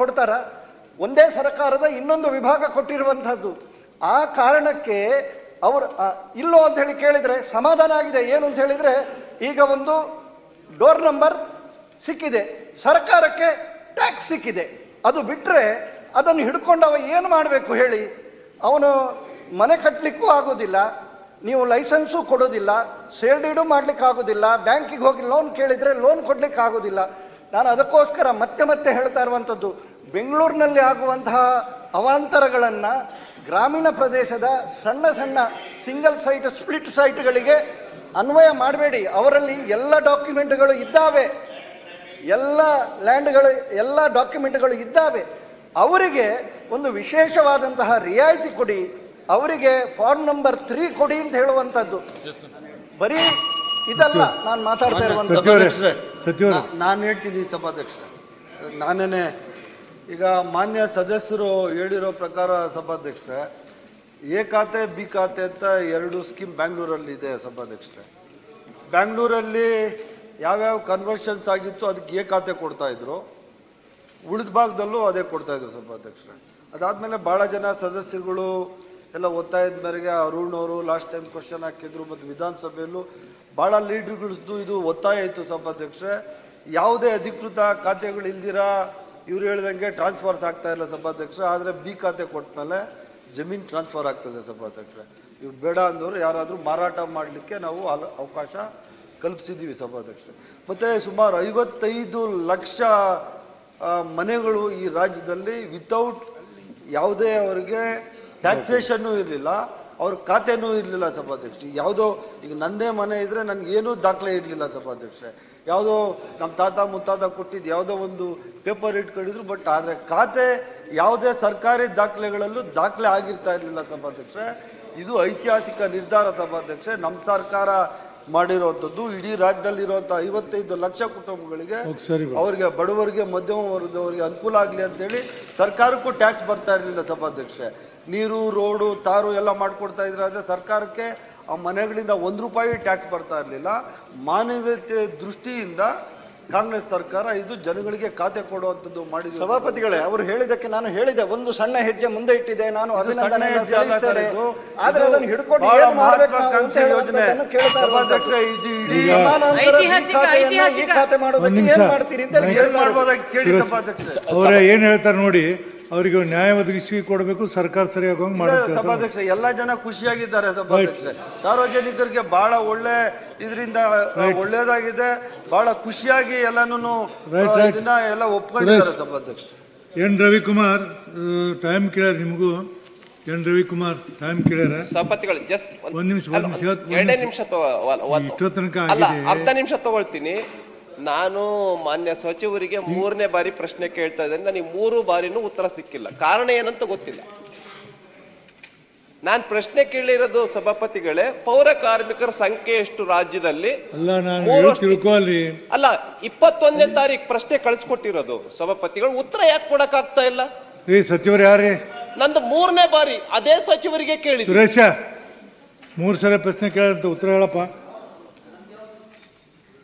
ಕೊಡ್ತಾರ? ಒಂದೇ ಸರ್ಕಾರದ ಇನ್ನೊಂದು ವಿಭಾಗ ಕೊಟ್ಟಿರುವಂಥದ್ದು. ಆ ಕಾರಣಕ್ಕೆ ಅವರು ಇಲ್ಲೋ ಅಂತ ಹೇಳಿ ಕೇಳಿದ್ರೆ, ಸಮಾಧಾನ ಆಗಿದೆ, ಏನು ಅಂತ ಹೇಳಿದ್ರೆ, ಈಗ ಒಂದು ಡೋರ್ ನಂಬರ್ ಸಿಕ್ಕಿದೆ. ಸರ್ಕಾರಕ್ಕೆ ಟ್ಯಾಕ್ಸ್ ಸಿಕ್ಕಿದೆ. ಅದು ಬಿಟ್ಟರೆ ಅದನ್ನು ಹಿಡ್ಕೊಂಡು ಅವ ಏನು ಮಾಡಬೇಕು ಹೇಳಿ? ಅವನು ಮನೆ ಕಟ್ಟಲಿಕ್ಕೂ ಆಗೋದಿಲ್ಲ, ನೀವು ಲೈಸೆನ್ಸು ಕೊಡೋದಿಲ್ಲ ಸೇಲ್ ಡೀಡು ಮಾಡ್ಲಿಕ್ಕೆ ಆಗೋದಿಲ್ಲ ಬ್ಯಾಂಕಿಗೆ ಹೋಗಿ ಲೋನ್ ಕೇಳಿದರೆ ಲೋನ್ ಕೊಡ್ಲಿಕ್ಕೆ ಆಗೋದಿಲ್ಲ ನಾನು ಅದಕ್ಕೋಸ್ಕರ ಮತ್ತೆ ಮತ್ತೆ ಹೇಳ್ತಾ ಇರುವಂಥದ್ದು, ಬೆಂಗಳೂರಿನಲ್ಲಿ ಆಗುವಂತಹ ಅವಾಂತರಗಳನ್ನು ಗ್ರಾಮೀಣ ಪ್ರದೇಶದ ಸಣ್ಣ ಸಣ್ಣ ಸಿಂಗಲ್ ಸೈಟ್ ಸ್ಪ್ಲಿಟ್ ಸೈಟ್ಗಳಿಗೆ ಅನ್ವಯ ಮಾಡಬೇಡಿ. ಅವರಲ್ಲಿ ಎಲ್ಲ ಡಾಕ್ಯುಮೆಂಟ್ಗಳು ಇದ್ದಾವೆ. ಎಲ್ಲ ಲ್ಯಾಂಡ್ಗಳು ಎಲ್ಲ ಡಾಕ್ಯುಮೆಂಟ್ಗಳು ಇದ್ದಾವೆ. ಅವರಿಗೆ ಒಂದು ವಿಶೇಷವಾದಂತಹ ರಿಯಾಯಿತಿ ಕೊಡಿ. ಅವರಿಗೆ ಫಾರ್ಮ್ ನಂಬರ್ ತ್ರೀ ಕೊಡಿ ಅಂತ ಹೇಳುವಂಥದ್ದು. ಬರೀ ಇದಲ್ಲ ನಾನು ಮಾತಾಡ್ತಾ ಇರುವಂಥದ್ದು ನಾನು ಹೇಳ್ತೀನಿ ಸಭಾಧ್ಯಕ್ಷರೇ. ನಾನೇನೆ ಈಗ ಮಾನ್ಯ ಸದಸ್ಯರು ಹೇಳಿರೋ ಪ್ರಕಾರ ಸಭಾಧ್ಯಕ್ಷರೇ ಎ ಖಾತೆ ಬಿ ಖಾತೆ ಅಂತ ಎರಡು ಸ್ಕೀಮ್ ಬ್ಯಾಂಗ್ಳೂರಲ್ಲಿ ಇದೆ ಸಭಾಧ್ಯಕ್ಷರೇ. ಬ್ಯಾಂಗ್ಳೂರಲ್ಲಿ ಯಾವ್ಯಾವ ಕನ್ವರ್ಷನ್ಸ್ ಆಗಿತ್ತು ಅದಕ್ಕೆ ಎ ಖಾತೆ ಕೊಡ್ತಾ ಇದ್ರು. ಉಳಿದ ಭಾಗದಲ್ಲೂ ಅದೇ ಕೊಡ್ತಾ ಇದ್ರು ಸಭಾಧ್ಯಕ್ಷರೇ. ಅದಾದ್ಮೇಲೆ ಬಹಳ ಜನ ಸದಸ್ಯರುಗಳು ಎಲ್ಲ ಒತ್ತಾಯದ ಮೇರೆಗೆ ಅರುಣ್ ಅವರು ಲಾಸ್ಟ್ ಟೈಮ್ ಕ್ವಶನ್ ಹಾಕಿದ್ರು ಮತ್ತು ವಿಧಾನಸಭೆಯಲ್ಲೂ ಭಾಳ ಲೀಡರ್ಗಳದ್ದು ಇದು ಒತ್ತಾಯ ಇತ್ತು ಸಭಾಧ್ಯಕ್ಷರೇ. ಯಾವುದೇ ಅಧಿಕೃತ ಖಾತೆಗಳು ಇಲ್ದಿರಾ? ಇವ್ರು ಹೇಳ್ದಂಗೆ ಟ್ರಾನ್ಸ್ಫರ್ಸ್ ಆಗ್ತಾ ಇಲ್ಲ ಸಭಾಧ್ಯಕ್ಷ ಆದರೆ ಬಿ ಖಾತೆ ಕೊಟ್ಟಮೇಲೆ ಜಮೀನು ಟ್ರಾನ್ಸ್ಫರ್ ಆಗ್ತದೆ ಸಭಾಧ್ಯಕ್ಷರೇ. ಇವ್ರು ಬೇಡ ಅಂದವರು ಯಾರಾದರೂ ಮಾರಾಟ ಮಾಡಲಿಕ್ಕೆ ನಾವು ಅವಕಾಶ ಕಲ್ಪಿಸಿದ್ದೀವಿ ಸಭಾಧ್ಯಕ್ಷರೇ. ಮತ್ತು ಸುಮಾರು ಐವತ್ತೈದು ಲಕ್ಷ ಮನೆಗಳು ಈ ರಾಜ್ಯದಲ್ಲಿ ವಿತೌಟ್ ಯಾವುದೇ ಅವರಿಗೆ ಟ್ಯಾಕ್ಸೇಷನ್ನು ಇರಲಿಲ್ಲ, ಅವ್ರ ಖಾತೆನೂ ಇರಲಿಲ್ಲ ಸಭಾಧ್ಯಕ್ಷ ಯಾವುದೋ, ಈಗ ನಂದೇ ಮನೆ ಇದ್ರೆ ನನಗೆ ಏನೂ ದಾಖಲೆ ಇರಲಿಲ್ಲ ಸಭಾಧ್ಯಕ್ಷರೇ. ಯಾವುದೋ ನಮ್ಮ ತಾತ ಮುತ್ತಾತ ಕೊಟ್ಟಿದ್ದು ಯಾವುದೋ ಒಂದು ಪೇಪರ್ ಇಟ್ಕೊಂಡಿದ್ರು, ಬಟ್ ಆದರೆ ಖಾತೆ ಯಾವುದೇ ಸರ್ಕಾರಿ ದಾಖಲೆಗಳಲ್ಲೂ ದಾಖಲೆ ಆಗಿರ್ತಾ ಇರಲಿಲ್ಲ ಸಭಾಧ್ಯಕ್ಷರೇ. ಇದು ಐತಿಹಾಸಿಕ ನಿರ್ಧಾರ ಸಭಾಧ್ಯಕ್ಷರೇ. ನಮ್ಮ ಸರ್ಕಾರ ಮಾಡಿರುವಂಥದ್ದು ಇಡೀ ರಾಜ್ಯದಲ್ಲಿರುವಂಥ ಐವತ್ತೈದು ಲಕ್ಷ ಕುಟುಂಬಗಳಿಗೆ ಅವರಿಗೆ ಬಡವರಿಗೆ ಮಧ್ಯಮ ವರ್ಗದವರಿಗೆ ಅನುಕೂಲ ಆಗಲಿ ಅಂತೇಳಿ ಸರ್ಕಾರಕ್ಕೂ ಟ್ಯಾಕ್ಸ್ ಬರ್ತಾ ಇರಲಿಲ್ಲ ಸಭಾಧ್ಯಕ್ಷೆ ನೀರು ರೋಡು ತಾರು ಎಲ್ಲ ಮಾಡ್ಕೊಡ್ತಾ ಇದ್ರೆ ಆದರೆ ಸರ್ಕಾರಕ್ಕೆ ಆ ಮನೆಗಳಿಂದ ಒಂದು ರೂಪಾಯಿ ಟ್ಯಾಕ್ಸ್ ಬರ್ತಾ ಇರಲಿಲ್ಲ. ಮಾನವೀಯತೆ ದೃಷ್ಟಿಯಿಂದ ಕಾಂಗ್ರೆಸ್ ಸರ್ಕಾರ ಇದು ಜನಗಳಿಗೆ ಖಾತೆ ಕೊಡುವಂಥದ್ದು ಮಾಡಿ ಸಭಾಪತಿಗಳೇ ಅವರು ಹೇಳಿದಕ್ಕೆ ನಾನು ಹೇಳಿದೆ ಒಂದು ಸಣ್ಣ ಹೆಜ್ಜೆ ಮುಂದೆ ಇಟ್ಟಿದೆ ನಾನು ಅಭಿನಂದನೆ ಇದು. ಆದ್ರೆ ಅದನ್ನು ಹಿಡ್ಕೊಂಡು ಬಹಳ ಏನು ಮಾಡ್ಬೇಕು ನಾವು ಅಂತ ಮಹತ್ವಾಕಾಂಕ್ಷಿ ಯೋಜನೆ ಹೇಳುವಂಥದ್ದನ್ನು ಕೇಳ್ತಾ ಸಭಾಧ್ಯಕ್ಷ ಇರುವಂಥದ್ದು. ಇದು ಇಡೀ ಈ ಸಮಾನಾಂತರ ಈ ಐತಿಹಾಸಿಕ, ಖಾತೆಯನ್ನ ಈ ಐತಿಹಾಸಿಕ. ಖಾತೆ ಮಾಡೋದಕ್ಕೆ ಏನ್ ಮಾಡ್ತೀರಿ ಅಂತ ಹೇಳಿ ಕೇಳ್ತಾ ಇರೋದು. ಮಾಡ್ಬೋದಾಗಿ ಕೇಳಿ ಸಭಾಧ್ಯಕ್ಷ ಅವರೇ ಏನ್ ಹೇಳ್ತಾರೆ ನೋಡಿ ಅವರಿಗೆ ನ್ಯಾಯ ಒದಗಿಸಿ ಕೊಡಬೇಕು ಸರ್ಕಾರ ಸರಿಯಾಗಿ ಮಾಡುತ್ತೆ ಸಭಾಧ್ಯಕ್ಷ ಎಲ್ಲ ಜನ ಖುಷಿಯಾಗಿದ್ದಾರೆ ಸಭಾಧ್ಯಕ್ಷ. ಸಾರ್ವಜನಿಕರಿಗೆ ಬಹಳ ಒಳ್ಳೆ ಇದರಿಂದ ಒಳ್ಳೇದಾಗಿದೆ ಬಹಳ ಖುಷಿಯಾಗಿ ಎಲ್ಲಾನು ಎಲ್ಲ ಒಪ್ಕೊಂಡಿದ್ದಾರೆ. ಸಭಾಧ್ಯಕ್ಷ. ಎನ್ ರವಿಕುಮಾರ್ ಟೈಮ್ ಕೇಳ್ಯಾರ ನಿಮಗೂ? ಎನ್ ರವಿಕುಮಾರ್ ಟೈಮ್ ಕೇಳ್ಯಾರ? ಸಭಾಪತಿಗಳು ಜಸ್ಟ್ ಒಂದ್ ನಿಮಿಷ, ಎರಡೇ ನಿಮಿಷ. ಇಷ್ಟೋ ತನಕ. ಅರ್ಧ ನಿಮಿಷ ತಗೊಳ್ತೀನಿ. ನಾನು ಮಾನ್ಯ ಸಚಿವರಿಗೆ ಮೂರನೇ ಬಾರಿ ಪ್ರಶ್ನೆ ಕೇಳ್ತಾ ಇದ್ದೇನೆ. ನನಗೆ ಮೂರು ಬಾರಿನೂ ಉತ್ತರ ಸಿಕ್ಕಿಲ್ಲ. ಕಾರಣ ಏನಂತ ಗೊತ್ತಿಲ್ಲ. ನಾನು ಪ್ರಶ್ನೆ ಕೇಳಿರೋದು ಸಭಾಪತಿಗಳೇ ಪೌರ ಕಾರ್ಮಿಕರ ಸಂಖ್ಯೆ ಎಷ್ಟು ರಾಜ್ಯದಲ್ಲಿ? ಅಲ್ಲ ಇಪ್ಪತ್ತೊಂದನೇ ತಾರೀಕು ಪ್ರಶ್ನೆ ಕಳಿಸ್ಕೊಟ್ಟಿರೋದು ಸಭಾಪತಿಗಳು. ಉತ್ತರ ಯಾಕೆ ಕೊಡಕ್ ಆಗ್ತಾ ಇಲ್ಲ ಸಚಿವರು ಯಾರೇ? ನಂದು ಮೂರನೇ ಬಾರಿ ಅದೇ ಸಚಿವರಿಗೆ ಕೇಳಿ ಸುರೇಶ ಮೂರು ಸಲ ಪ್ರಶ್ನೆ ಕೇಳಂತ ಉತ್ತರ ಹೇಳಪ್ಪ.